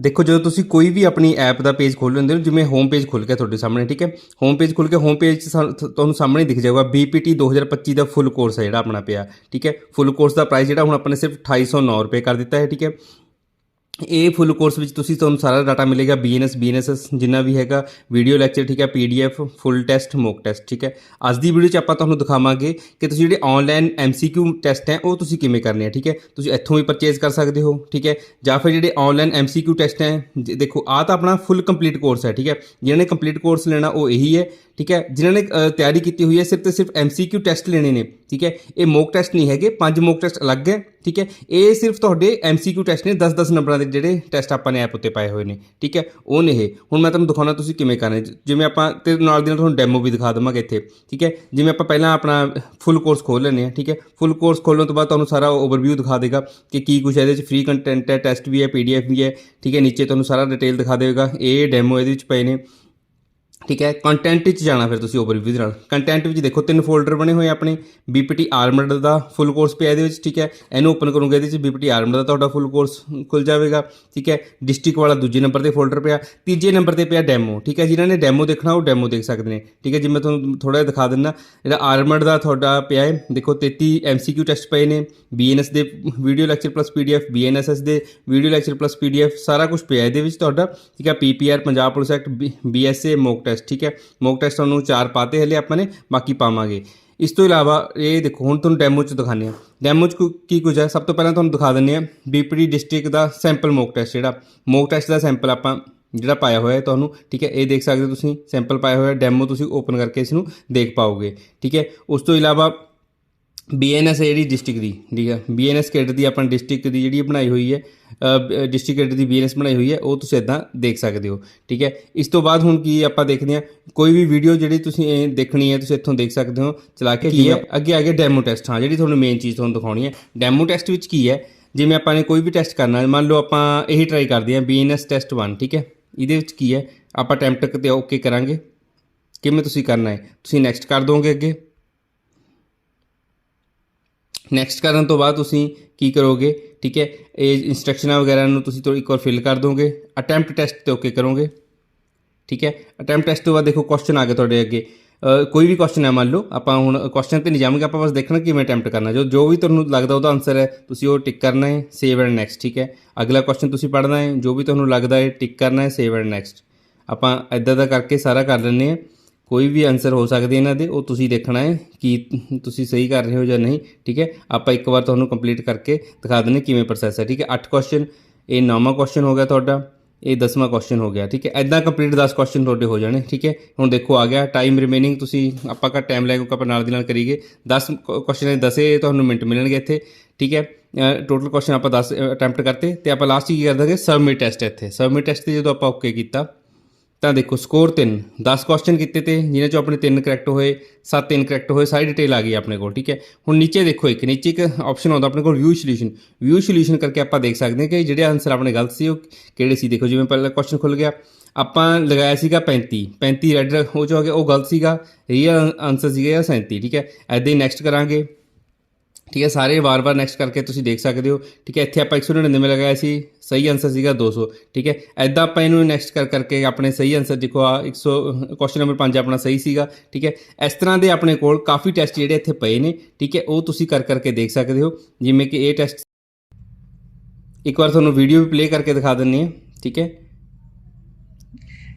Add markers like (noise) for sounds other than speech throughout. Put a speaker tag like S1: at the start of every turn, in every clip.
S1: ਦੇਖੋ, ਜਦੋਂ ਤੁਸੀਂ ਕੋਈ ਵੀ ਆਪਣੀ ਐਪ ਦਾ ਪੇਜ ਖੋਲ੍ਹ ਲੈਂਦੇ ਹੋ, ਜਿਵੇਂ ਹੋਮ ਪੇਜ ਖੁੱਲ ਗਿਆ ਤੁਹਾਡੇ ਸਾਹਮਣੇ, ਠੀਕ ਹੈ? ਹੋਮ ਪੇਜ ਖੁੱਲ ਕੇ ਹੋਮ ਪੇਜ 'ਚ ਸਾਨੂੰ- ਤੁਹਾਨੂੰ ਸਾਹਮਣੇ ਦਿਖ ਜਾਊਗਾ BPT 2025 ਦਾ ਫੁੱਲ ਕੋਰਸ ਹੈ ਜਿਹੜਾ ਆਪਣਾ ਪਿਆ, ਠੀਕ ਹੈ? ਫੁੱਲ ਕੋਰਸ ਦਾ ਪ੍ਰਾਈਸ ਜਿਹੜਾ ਹੁਣ ਆਪਾਂ ਨੇ ਸਿਰਫ 2809 ਰੁਪਏ ਕਰ ਦਿੱਤਾ ਹੈ, ਠੀਕ ਹੈ? ਇਹ ਫੁੱਲ ਕੋਰਸ ਵਿੱਚ ਤੁਸੀਂ ਤੁਹਾਨੂੰ ਸਾਰਾ ਡਾਟਾ ਮਿਲੇਗਾ BNS BNSS ਜਿੰਨਾ ਵੀ ਹੈਗਾ ਵੀਡੀਓ ਲੈਕਚਰ ਠੀਕ ਹੈ, PDF full test mock test ਠੀਕ ਹੈ। ਅੱਜ ਦੀ ਵੀਡੀਓ 'ਚ ਆਪਾਂ ਤੁਹਾਨੂੰ ਦਿਖਾਵਾਂਗੇ ਕਿ ਤੁਸੀਂ ਜਿਹੜੇ ਆਨਲਾਈਨ MCQ ਟੈਸਟ ਹੈ, ਉਹ ਤੁਸੀਂ ਕਿਵੇਂ ਕਰਨੇ ਆ, ਠੀਕ ਹੈ। ਤੁਸੀਂ ਇੱਥੋਂ ਵੀ ਪਰਚੇਜ਼ ਕਰ ਸਕਦੇ ਹੋ, ਠੀਕ ਹੈ। ਜਾਂ ਫਿਰ ਜਿਹੜੇ ਆਨਲਾਈਨ MCQ ਟੈਸਟ ਹੈ ਦੇਖੋ ਆ ਤਾਂ ਆਪਣਾ ਫੁੱਲ ਕੰਪਲੀਟ ਕੋਰਸ ਹੈ, ਠੀਕ ਹੈ। ਜਿਹਨਾਂ ਨੇ ਕੰਪਲੀਟ ਕੋਰਸ ਲੈਣਾ, ਉਹ ਇਹੀ ਹੈ, ਠੀਕ ਹੈ। ਜਿਨ੍ਹਾਂ ਨੇ ਤਿਆਰੀ ਕੀਤੀ ਹੋਈ ਹੈ, ਸਿਰਫ ਤੇ ਸਿਰਫ MCQ ਟੈਸਟ ਲੈਣੇ ਨੇ, ਠੀਕ ਹੈ। ਇਹ ਮੌਕ ਟੈਸਟ ਨਹੀਂ ਹੈਗੇ, ਪੰਜ ਮੌਕ ਟੈਸਟ ਅਲੱਗ ਹੈ, ਠੀਕ ਹੈ। ਇਹ ਸਿਰਫ ਤੁਹਾਡੇ MCQ ਟੈਸਟ ਨੇ 10-10 ਨੰਬਰਾਂ ਦੇ ਜਿਹੜੇ ਟੈਸਟ ਆਪਾਂ ਨੇ ਐਪ ਉੱਤੇ ਪਾਏ ਹੋਏ ਨੇ, ਠੀਕ ਹੈ, ਉਹ ਨੇ ਇਹ। ਹੁਣ ਮੈਂ ਤੁਹਾਨੂੰ ਦਿਖਾਉਣਾ ਤੁਸੀਂ ਕਿਵੇਂ ਕਰਨਾ। ਹੈ। ਜਿਵੇਂ ਆਪਾਂ ਤੇ ਨਾਲ ਦੀ ਨਾਲ ਤੁਹਾਨੂੰ ਡੈਮੋ ਵੀ ਦਿਖਾ ਦਵਾਂਗੇ ਇੱਥੇ, ਠੀਕ ਹੈ। ਜਿਵੇਂ ਆਪਾਂ ਪਹਿਲਾਂ ਆਪਣਾ ਫੁੱਲ ਕੋਰਸ ਖੋਲ ਲੈਂਦੇ ਹਾਂ, ਠੀਕ ਹੈ। ਫੁੱਲ ਕੋਰਸ ਖੋਲਣ ਤੋਂ ਬਾਅਦ ਤੁਹਾਨੂੰ ਸਾਰਾ ਓਵਰਵਿਊ ਦਿਖਾ ਦੇਗਾ ਕਿ ਕੀ ਕੁਝ ਇਹਦੇ ਵਿੱਚ ਫ੍ਰੀ ਕੰਟੈਂਟ ਹੈ ਟੈਸਟ ਵੀ ਹੈ ਪੀਡੀਐਫ ਵੀ ਹੈ, ਠੀਕ ਹੈ। ਨੀਚੇ ਤੁਹਾਨੂੰ ਸਾਰਾ ਡਿਟੇਲ ਦਿਖਾ ਦੇਵੇਗਾ। ਇਹ ਡੈਮੋ ਇਹਦੇ ਵਿੱਚ ਪਏ ਨੇ। ਠੀਕ ਹੈ ਕੰਟੈਂਟ ਵਿੱਚ ਜਾਣਾ ਫਿਰ ਤੁਸੀਂ ਓਵਰਵਿਊ ਦੇ ਨਾਲ। ਕੰਟੈਂਟ ਵਿੱਚ ਦੇਖੋ, ਤਿੰਨ ਫੋਲਡਰ ਬਣੇ ਹੋਏ ਆ ਆਪਣੇ। BPT ਆਰਮਡ ਦਾ ਫੁੱਲ ਕੋਰਸ ਪਿਆ ਇਹਦੇ ਵਿੱਚ, ਠੀਕ ਹੈ। ਇਹਨੂੰ ਓਪਨ ਕਰੋਗੇ ਇਹਦੇ ਵਿੱਚ BPT ਆਰਮਡ ਦਾ ਤੁਹਾਡਾ ਫੁੱਲ ਕੋਰਸ ਖੁੱਲ ਜਾਵੇਗਾ, ਠੀਕ ਹੈ। ਡਿਸਟ੍ਰਿਕਟ ਵਾਲਾ ਦੂਜੇ ਨੰਬਰ ਤੇ ਫੋਲਡਰ ਪਿਆ, ਤੀਜੇ ਨੰਬਰ ਤੇ ਪਿਆ ਡੈਮੋ ਠੀਕ ਹੈ। ਜਿਨ੍ਹਾਂ ਨੇ ਡੈਮੋ ਦੇਖਣਾ, ਉਹ ਡੈਮੋ ਦੇਖ ਸਕਦੇ ਨੇ, ਠੀਕ ਹੈ। ਜਿਵੇਂ ਤੁਹਾਨੂੰ ਥੋੜਾ ਜਿਹਾ ਦਿਖਾ ਦਿੰਦਾ, ਜਿਹੜਾ ਆਰਮਡ ਦਾ ਤੁਹਾਡਾ ਪਿਆ ਹੈ, ਦੇਖੋ 33 MCQ ਟੈਸਟ ਪਏ ਨੇ BNS ਦੇ video lecture plus PDF BNSS ਦੇ ਵੀਡੀਓ ਲੈਕਚਰ ਪਲੱਸ PDF, ਸਾਰਾ ਕੁਝ ਪਿਆ ਇਹਦੇ ਵਿੱਚ ਤੁਹਾਡਾ, ਠੀਕ ਹੈ। PPR Punjab police act BSA mock test ਠੀਕ ਹੈ ਮੌਕ ਟੈਸਟ ਤੁਹਾਨੂੰ ਚਾਰ ਪਾਤੇ ਹਲੇ ਆਪਾਂ ਨੇ ਬਾਕੀ ਪਾਵਾਂਗੇ ਇਸ ਤੋਂ ਇਲਾਵਾ ਇਹ ਦੇਖੋ ਹੁਣ ਤੁਹਾਨੂੰ ਡੈਮੋ ਚ ਦਿਖਾਉਂਦੇ ਆ ਡੈਮੋ ਚ ਕੁ- ਕੀ ਕੁਝ ਹੈ ਸਭ ਤੋਂ ਪਹਿਲਾਂ ਤੁਹਾਨੂੰ ਦਿਖਾ ਦਿੰਦੇ ਆ BPD ਡਿਸਟ੍ਰਿਕਟ ਦਾ ਸੈਂਪਲ ਮੌਕ ਟੈਸਟ ਜਿਹੜਾ ਮੌਕ ਟੈਸਟ ਦਾ ਸੈਂਪਲ ਆਪਾਂ ਜਿਹੜਾ ਪਾਇਆ ਹੋਇਆ ਹੈ ਤੁਹਾਨੂੰ ਠੀਕ ਹੈ ਇਹ ਦੇਖ ਸਕਦੇ ਹੋ ਤੁਸੀਂ ਸੈਂਪਲ ਪਾਇਆ ਹੋਇਆ ਡੈਮੋ ਤੁਸੀਂ ਓਪਨ ਕਰਕੇ ਇਸ ਨੂੰ ਦੇਖ ਪਾਓਗੇ ਠੀਕ ਹੈ ਉਸ ਤੋਂ ਇਲਾਵਾ BNS ਹੈ ਜਿਹੜੀ ਡਿਸਟ੍ਰਿਕਟ ਦੀ ਠੀਕ ਹੈ? BNS ਕੈਡਰ ਦੀ ਆਪਣੀ ਡਿਸਟ੍ਰਿਕਟ ਦੀ ਜਿਹੜੀ ਬਣਾਈ ਹੋਈ ਹੈ ਡਿਸਟ੍ਰਿਕਟ ਕੈਡਰ ਦੀ BNS ਬਣਾਈ ਹੋਈ ਹੈ ਉਹ ਤੁਸੀਂ ਇਦਾਂ ਦੇਖ ਸਕਦੇ ਹੋ ਠੀਕ ਹੈ? ਇਸ ਤੋਂ ਬਾਅਦ ਹੁਣ ਕੀ ਆਪਾਂ ਦੇਖਦੇ ਹਾਂ ਕੋਈ ਵੀ ਵੀਡੀਓ ਜਿਹੜੀ ਤੁਸੀਂ ਦੇਖਣੀ ਹੈ ਤੁਸੀਂ ਇੱਥੋਂ ਦੇਖ ਸਕਦੇ ਹੋ ਚਲਾ ਕੇ ਕੀ ਹੈ? ਅੱਗੇ ਅੱਗੇ ਡੈਮੋ ਟੈਸਟ ਹਾਂ ਜਿਹੜੀ ਤੁਹਾਨੂੰ ਮੇਨ ਚੀਜ਼ ਤੁਹਾਨੂੰ ਦਿਖਾਉਣੀ ਹੈ। ਡੈਮੋ ਟੈਸਟ ਵਿੱਚ ਕੀ ਹੈ ਜਿਵੇਂ ਆਪਾਂ ਨੇ ਕੋਈ ਵੀ ਟੈਸਟ ਕਰਨਾ ਹੈ ਮੰਨ ਲਓ ਆਪਾਂ ਇਹੀ ਟਰਾਈ ਕਰਦੇ ਹਾਂ BNS ਟੈਸਟ 1 ਠੀਕ ਹੈ? ਇਹਦੇ ਵਿੱਚ ਕੀ ਹੈ ਆਪਾਂ ਅਟੈਂਪਟ ਤੇ ਓਕੇ ਕਰਾਂਗੇ। ਕਿਵੇਂ ਤੁਸੀਂ ਕਰਨਾ ਹੈ ਤੁਸੀਂ ਨੈਕਸਟ ਕਰ ਦੋਗੇ ਅੱਗੇ। ਨੈਕਸਟ ਕਰਨ ਤੋਂ ਬਾਅਦ ਤੁਸੀਂ ਕੀ ਕਰੋਗੇ? ਠੀਕ ਹੈ, ਇਹ ਇਨਸਟਰਕਸ਼ਨਾਂ ਵਗੈਰਾ ਨੂੰ ਤੁਸੀਂ ਤੋਂ ਇੱਕ ਵਾਰ ਫਿਲ ਕਰ ਦੋਗੇ। ਅਟੈਂਪਟ ਟੈਸਟ ਤੇ ਓਕੇ ਕਰੋਗੇ। ਠੀਕ ਹੈ ਅਟੈਂਪਟ ਟੈਸਟ ਤੋਂ ਬਾਅਦ ਦੇਖੋ ਕੁਐਸਚਨ ਆ ਗਏ ਤੁਹਾਡੇ ਅੱਗੇ। ਕੋਈ ਵੀ ਕੁਐਸਚਨ ਹੈ ਮੰਨ ਲਓ, ਆਪਾਂ ਹੁਣ ਕੁਐਸਚਨ ਤੇ ਨਹੀਂ ਜਾਵਾਂਗੇ, ਆਪਾਂ ਬਸ ਦੇਖਣਾ ਕਿਵੇਂ ਅਟੈਂਪਟ ਕਰਨਾ। ਜੋ ਜੋ ਵੀ ਤੁਹਾਨੂੰ ਲੱਗਦਾ ਉਹਦਾ ਆਨਸਰ ਹੈ, ਤੁਸੀਂ ਉਹ ਟਿਕ ਕਰਨਾ ਹੈ ਸੇਵ ਐਂਡ ਨੈਕਸਟ ਠੀਕ ਹੈ। ਅਗਲਾ ਕੁਐਸਚਨ ਤੁਸੀਂ ਪੜ੍ਹਨਾ ਹੈ, ਜੋ ਵੀ ਤੁਹਾਨੂੰ ਲੱਗਦਾ ਹੈ ਟਿਕ ਕਰਨਾ ਹੈ ਸੇਵ ਐਂਡ ਨੈਕਸਟ ਆਪਾਂ ਇਦਾਂ ਦਾ ਕਰਕੇ ਸਾਰਾ ਕਰ ਲੈਂਦੇ ਹਾਂ। ਕੋਈ ਵੀ ਆਨਸਰ ਹੋ ਸਕਦੇ ਇਹਨਾਂ ਦੇ, ਉਹ ਤੁਸੀਂ ਦੇਖਣਾ ਹੈ ਕਿ ਤੁਸੀਂ ਸਹੀ ਕਰ ਰਹੇ ਹੋ ਜਾਂ ਨਹੀਂ, ਠੀਕ ਹੈ? ਆਪਾਂ ਇੱਕ ਵਾਰ ਤੁਹਾਨੂੰ ਕੰਪਲੀਟ ਕਰਕੇ ਦਿਖਾ ਦਿੰਦੇ ਕਿਵੇਂ ਪ੍ਰੋਸੈਸ ਹੈ, ਠੀਕ ਹੈ? 8 ਕੁਐਸਚਨ ਇਹ ਨੌਵਾਂ ਕੁਐਸਚਨ ਹੋ ਗਿਆ ਤੁਹਾਡਾ, ਇਹ 10ਵਾਂ ਕੁਐਸਚਨ ਹੋ ਗਿਆ, ਠੀਕ ਹੈ? ਐਦਾਂ ਕੰਪਲੀਟ 10 ਕੁਐਸਚਨ ਤੁਹਾਡੇ ਹੋ ਜਾਣੇ, ਠੀਕ ਹੈ? ਹੁਣ ਦੇਖੋ ਆ ਗਿਆ ਟਾਈਮ ਰਿਮੇਨਿੰਗ ਤੁਸੀਂ ਆਪਾਂ ਕਾ ਟਾਈਮ ਲੈ ਕੇ ਆਪਾਂ ਨਾਲ ਦੀ ਨਾਲ ਕਰੀਏ 10 ਕੁਐਸਚਨ ਦੇ 10 ਤੁਹਾਨੂੰ ਮਿੰਟ ਮਿਲਣਗੇ ਇੱਥੇ, ਠੀਕ ਹੈ? ਟੋਟਲ ਕੁਐਸਚਨ ਆਪਾਂ 10 ਅਟੈਂਪਟ ਕਰਤੇ, ਤੇ ਆਪਾਂ ਲਾਸਟ ਕੀ ਕਰ ਦਾਂਗੇ? ਸਬਮਿਟ ਟੈਸਟ ਇੱਥੇ ਸਬਮਿਟ ਟੈਸਟ ਤੇ ਜਦੋਂ ਆਪਾਂ ਓਕੇ ਕੀਤਾ ਤਾਂ ਦੇਖੋ ਸਕੋਰ 3 10 ਕੁਐਸਚਨ ਕੀਤੇ ਤੇ ਜਿਨ੍ਹਾਂ ਚੋਂ ਆਪਣੇ 3 ਕਰੈਕਟ ਹੋਏ 7 ਇਨਕਰੈਕਟ ਹੋਏ, ਸਾਰੀ ਡਿਟੇਲ ਆ ਗਈ ਆਪਣੇ ਕੋਲ, ਠੀਕ ਹੈ? ਹੁਣ ਨੀਚੇ ਦੇਖੋ ਇੱਕ, ਨੀਚੇ ਇੱਕ ਆਪਸ਼ਨ ਆਉਂਦਾ ਆਪਣੇ ਕੋਲ ਵਿਊ ਸੋਲੂਸ਼ਨ ਵਿਊ ਸੋਲੂਸ਼ਨ ਕਰਕੇ ਆਪਾਂ ਦੇਖ ਸਕਦੇ ਹਾਂ ਕਿ ਜਿਹੜੇ ਆਨਸਰ ਆਪਣੇ ਗਲਤ ਸੀ, ਉਹ ਕਿਹੜੇ ਸੀ? ਦੇਖੋ ਜਿਵੇਂ ਪਹਿਲਾ ਕੁਐਸਚਨ ਖੁੱਲ ਗਿਆ। ਆਪਾਂ ਲਗਾਇਆ ਸੀਗਾ 35 35 ਰੈਡ ਹੋ ਚੁੱਕਾ ਉਹ ਗਲਤ ਸੀਗਾ ਰੀਅਲ ਆਨਸਰ ਸੀਗਾ 37 ਠੀਕ ਹੈ? ਐਦਾਂ ਹੀ ਨੈਕਸਟ ਕਰਾਂਗੇ। ਠੀਕ ਹੈ ਸਾਰੇ ਵਾਰ-ਵਾਰ ਨੈਕਸਟ ਕਰਕੇ ਤੁਸੀਂ ਦੇਖ ਸਕਦੇ ਹੋ। ਠੀਕ ਹੈ ਇੱਥੇ ਆਪਾਂ 199 ਲਗਾਇਆ ਸੀ ਸਹੀ ਆਨਸਰ ਸੀਗਾ 200 ਠੀਕ ਹੈ ਐਦਾਂ ਆਪਾਂ ਇਹਨੂੰ ਨੈਕਸਟ ਕਰ ਕਰਕੇ ਆਪਣੇ ਸਹੀ ਆਨਸਰ ਦੇਖੋ ਆ 100 ਕੁਐਸਚਨ ਨੰਬਰ 5 ਆਪਣਾ ਸਹੀ ਸੀਗਾ। ਠੀਕ ਹੈ ਇਸ ਤਰ੍ਹਾਂ ਦੇ ਆਪਣੇ ਕੋਲ ਕਾਫੀ ਟੈਸਟ ਜਿਹੜੇ ਇੱਥੇ ਪਏ ਨੇ। ਠੀਕ ਹੈ ਉਹ ਤੁਸੀਂ ਕਰ ਕਰਕੇ ਦੇਖ ਸਕਦੇ ਹੋ। ਜਿਵੇਂ ਕਿ ਇਹ ਟੈਸਟ ਇੱਕ ਵਾਰ ਤੁਹਾਨੂੰ ਵੀਡੀਓ ਵੀ ਪਲੇ ਕਰਕੇ ਦਿਖਾ ਦਿੰਨੀ ਹੈ। ਠੀਕ ਹੈ।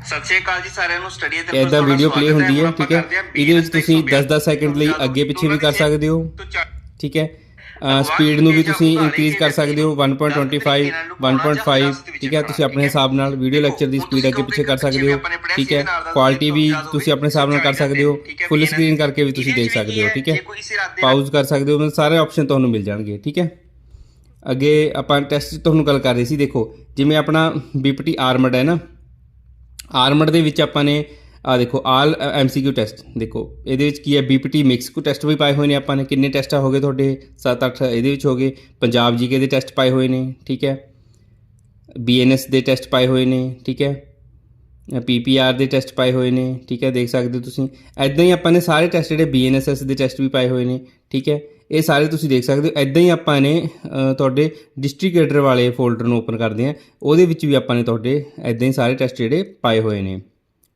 S2: ਸਤਿ ਸ਼੍ਰੀ ਅਕਾਲ ਜੀ ਸਾਰਿਆਂ ਨੂੰ ਸਟੱਡੀ ਤੇ
S1: ਐਦਾਂ ਵੀਡੀਓ ਪਲੇ ਹੁੰਦੀ ਹੈ। ਠੀਕ ਹੈ ਇਹਦੇ ਵਿੱਚ ਤੁਸੀਂ 10-10 ਸੈਕਿੰਡ ਲਈ ਅੱਗੇ ਪਿੱਛੇ ਵੀ ਕਰ ਸਕਦੇ ਹੋ। ਠੀਕ ਹੈ? ਸਪੀਡ ਨੂੰ ਵੀ ਤੁਸੀਂ ਇਨਕਰੀਜ਼ ਕਰ ਸਕਦੇ ਹੋ? 1.25 1.5 ਠੀਕ ਹੈ? ਤੁਸੀਂ ਆਪਣੇ ਹਿਸਾਬ ਨਾਲ ਵੀਡੀਓ ਲੈਕਚਰ ਦੀ ਸਪੀਡ ਅੱਗੇ ਪਿੱਛੇ ਕਰ ਸਕਦੇ ਹੋ ਠੀਕ ਹੈ? ਕੁਆਲਿਟੀ ਵੀ ਤੁਸੀਂ ਆਪਣੇ ਹਿਸਾਬ ਨਾਲ ਕਰ ਸਕਦੇ ਹੋ ਫੁੱਲ ਸਕਰੀਨ ਕਰਕੇ ਵੀ ਤੁਸੀਂ ਦੇਖ ਸਕਦੇ ਹੋ ਠੀਕ ਹੈ? ਪਾਊਜ਼ ਕਰ ਸਕਦੇ ਹੋ ਸਾਰੇ ਆਪਸ਼ਨ ਤੁਹਾਨੂੰ ਮਿਲ ਜਾਣਗੇ ਠੀਕ ਹੈ? ਅੱਗੇ ਆਪਾਂ ਟੈਸਟ ਤੁਹਾਨੂੰ ਗੱਲ ਕਰ ਰਹੇ ਸੀ ਦੇਖੋ ਜਿਵੇਂ ਆਪਣਾ BPT ਆਰਮਡ ਹੈ ਨਾ? ਆਰਮਡ ਦੇ ਵਿੱਚ ਆਪਾਂ ਨੇ ਆ ਦੇਖੋ, ਆਲ ਐਮਸੀਕਿਊ ਟੈਸਟ ਦੇਖੋ, ਇਹਦੇ ਵਿੱਚ ਕੀ ਹੈ BPT ਮਿਕਸ ਕੋ ਟੈਸਟ ਵੀ ਪਾਏ ਹੋਏ ਨੇ ਆਪਾਂ ਨੇ। ਕਿੰਨੇ ਟੈਸਟ ਹੋ ਗਏ ਤੁਹਾਡੇ? 7-8 ਇਹਦੇ ਵਿੱਚ ਹੋ ਗਏ। ਪੰਜਾਬ ਜੀਕੇ ਦੇ ਟੈਸਟ ਪਾਏ ਹੋਏ ਨੇ, ਠੀਕ ਹੈ। BNS ਦੇ ਟੈਸਟ ਪਾਏ ਹੋਏ ਨੇ, ਠੀਕ ਹੈ। PPR ਦੇ ਟੈਸਟ ਪਾਏ ਹੋਏ ਨੇ, ਠੀਕ ਹੈ, ਦੇਖ ਸਕਦੇ ਹੋ ਤੁਸੀਂ। ਐਦਾਂ ਹੀ ਆਪਾਂ ਨੇ ਸਾਰੇ ਟੈਸਟ ਜਿਹੜੇ BNSS ਦੇ ਟੈਸਟ ਵੀ ਪਾਏ ਹੋਏ ਨੇ, ਠੀਕ ਹੈ। ਇਹ ਸਾਰੇ ਤੁਸੀਂ ਦੇਖ ਸਕਦੇ ਹੋ। ਐਦਾਂ ਹੀ ਆਪਾਂ ਨੇ ਤੁਹਾਡੇ ਡਿਸਟ੍ਰੀਕੇਟਰ ਵਾਲੇ ਫੋਲਡਰ ਨੂੰ ਓਪਨ ਕਰਦੇ ਆ ਉਹਦੇ ਵਿੱਚ ਵੀ ਆਪਾਂ ਨੇ ਤੁਹਾਡੇ ਐਦਾਂ ਹੀ ਸਾਰੇ ਟੈਸਟ ਜਿਹੜੇ ਪਾਏ ਹੋਏ ਨੇ,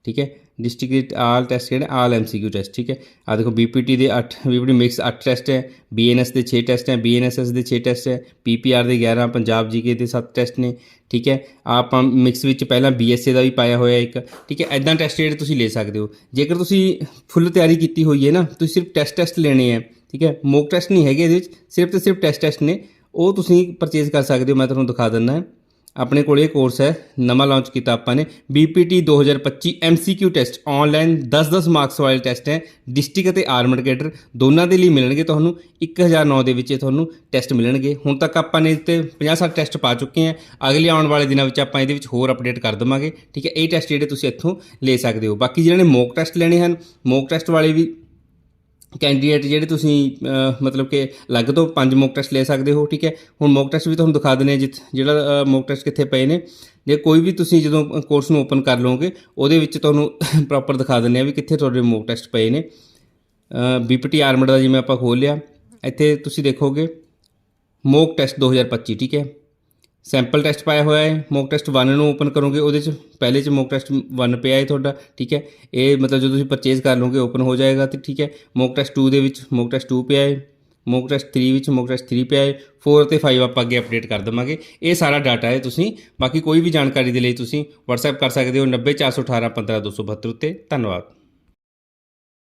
S1: ਠੀਕ ਹੈ। ਡਿਸਟ੍ਰਿਕਟ ਆਲ ਟੈਸਟ ਜਿਹੜੇ, ਆਲ ਐਮਸੀਕਿਊ ਟੈਸਟ, ਠੀਕ ਹੈ? ਆ ਦੇਖੋ ਬੀਪੀਟੀ ਦੇ 8 ਬੀਪੀਟੀ ਮਿਕਸ 8 ਟੈਸਟ ਹੈ ਬੀਐਨਐਸ ਦੇ 6 ਟੈਸਟ ਹੈ ਬੀਐਨਐਸਐਸ ਦੇ 6 ਟੈਸਟ ਹੈ ਪੀਪੀਆਰ ਦੇ 11 ਪੰਜਾਬ ਜੀਕੇ ਦੇ 7 ਟੈਸਟ ਨੇ, ਠੀਕ ਹੈ? ਆਪਾਂ ਮਿਕਸ ਵਿੱਚ ਪਹਿਲਾਂ ਬੀਐਸਏ ਦਾ ਵੀ ਪਾਇਆ ਹੋਇਆ ਇੱਕ, ਠੀਕ ਹੈ? ਐਦਾਂ ਟੈਸਟ ਜਿਹੜੇ ਤੁਸੀਂ ਲੈ ਸਕਦੇ ਹੋ। ਜੇਕਰ ਤੁਸੀਂ ਫੁੱਲ ਤਿਆਰੀ ਕੀਤੀ ਹੋਈ ਹੈ ਨਾ, ਤੁਸੀਂ ਸਿਰਫ ਟੈਸਟ ਟੈਸਟ ਲੈਣੇ ਹੈ, ਠੀਕ ਹੈ? ਮੋਕ ਟੈਸਟ ਨਹੀਂ ਹੈਗੇ ਇਹਦੇ ਵਿੱਚ, ਸਿਰਫ ਤੇ ਸਿਰਫ ਟੈਸਟ ਟੈਸਟ ਨੇ, ਉਹ ਤੁਸੀਂ ਪਰਚੇਜ਼ ਕਰ ਸਕਦੇ ਹੋ, ਮੈਂ ਤੁਹਾਨੂੰ ਦਿਖਾ ਦਿੰਦਾ। ਆਪਣੇ ਕੋਲ ਇਹ ਕੋਰਸ ਹੈ, ਨਵਾਂ ਲਾਂਚ ਕੀਤਾ ਆਪਾਂ ਨੇ। BPT 2025 MCQ test online 10-10 marks ਵਾਲੇ ਟੈਸਟ ਹੈ ਡਿਸਟ੍ਰਿਕਟ ਅਤੇ ਆਰਮਡ ਕੈਡਰ ਦੋਨਾਂ ਦੇ ਲਈ ਮਿਲਣਗੇ ਤੁਹਾਨੂੰ 1009 ਦੇ ਵਿੱਚ ਇਹ ਤੁਹਾਨੂੰ ਟੈਸਟ ਮਿਲਣਗੇ। ਹੁਣ ਤੱਕ ਆਪਾਂ ਨੇ ਤੇ 50-60 ਟੈਸਟ ਪਾ ਚੁੱਕੇ ਹਾਂ। ਅਗਲੇ ਆਉਣ ਵਾਲੇ ਦਿਨਾਂ ਵਿੱਚ ਆਪਾਂ ਇਹਦੇ ਵਿੱਚ ਹੋਰ ਅਪਡੇਟ ਕਰ ਦਵਾਂਗੇ। ਠੀਕ ਹੈ, ਇਹ ਟੈਸਟ ਜਿਹੜੇ ਤੁਸੀਂ ਇੱਥੋਂ ਲੈ ਸਕਦੇ ਹੋ। ਬਾਕੀ ਜਿਹਨਾਂ ਨੇ ਮੋਕ ਟੈਸਟ ਲੈਣੇ ਹਨ ਮੋਕ ਟੈਸਟ ਵਾਲੇ ਵੀ ਕੈਂਡੀਡੇਟ ਜਿਹੜੇ ਤੁਸੀਂ ਮਤਲਬ ਕਿ ਅਲੱਗ ਤੋਂ ਪੰਜ ਮੌਕ ਟੈਸਟ ਲੈ ਸਕਦੇ ਹੋ, ਠੀਕ ਹੈ? ਹੁਣ ਮੌਕ ਟੈਸਟ ਵੀ ਤੁਹਾਨੂੰ ਦਿਖਾ ਦਿੰਦੇ ਹਾਂ ਜਿੱਥ, ਜਿਹੜਾ ਮੌਕ ਟੈਸਟ ਕਿੱਥੇ ਪਏ ਨੇ। ਜੇ ਕੋਈ ਵੀ ਤੁਸੀਂ ਜਦੋਂ ਕੋਰਸ ਨੂੰ ਓਪਨ ਕਰ ਲਓਗੇ, ਉਹਦੇ ਵਿੱਚ ਤੁਹਾਨੂੰ (laughs) ਪ੍ਰੋਪਰ ਦਿਖਾ ਦਿੰਦੇ ਆ ਵੀ ਕਿੱਥੇ ਤੁਹਾਡੇ ਮੌਕ ਟੈਸਟ ਪਏ ਨੇ। ਬੀਪੀਟੀ ਆਰਮਡ ਦਾ ਜਿਵੇਂ ਆਪਾਂ ਖੋਲ ਲਿਆ, ਇੱਥੇ ਤੁਸੀਂ ਦੇਖੋਗੇ ਮੌਕ ਟੈਸਟ 2025 ਠੀਕ ਹੈ? ਸੈਂਪਲ ਟੈਸਟ ਪਾਇਆ ਹੋਇਆ ਹੈ ਮੌਕ ਟੈਸਟ 1 ਨੂੰ ਓਪਨ ਕਰੋਗੇ, ਉਹਦੇ ਚ ਪਹਿਲੇ ਚ ਮੌਕ ਟੈਸਟ 1 ਪਿਆ ਹੈ ਤੁਹਾਡਾ, ਠੀਕ ਹੈ? ਇਹ ਮਤਲਬ ਜਦੋਂ ਤੁਸੀਂ ਪਰਚੇਜ਼ ਕਰ ਲਓਗੇ ਓਪਨ ਹੋ ਜਾਏਗਾ ਤੇ ਠੀਕ ਹੈ? ਮੌਕ ਟੈਸਟ 2 ਦੇ ਵਿੱਚ ਮੌਕ ਟੈਸਟ 2 ਪਿਆ ਹੈ ਮੌਕ ਟੈਸਟ 3 ਵਿੱਚ ਮੌਕ ਟੈਸਟ 3 ਪਿਆ ਹੈ 4 ਤੇ 5 ਆਪਾਂ ਅੱਗੇ ਅਪਡੇਟ ਕਰ ਦਵਾਂਗੇ। ਇਹ ਸਾਰਾ ਡਾਟਾ ਹੈ ਤੁਸੀਂ, ਬਾਕੀ ਕੋਈ ਵੀ ਜਾਣਕਾਰੀ ਦੇ ਲਈ ਤੁਸੀਂ WhatsApp ਕਰ ਸਕਦੇ ਹੋ 90418 15272 ਉੱਤੇ। ਧੰਨਵਾਦ।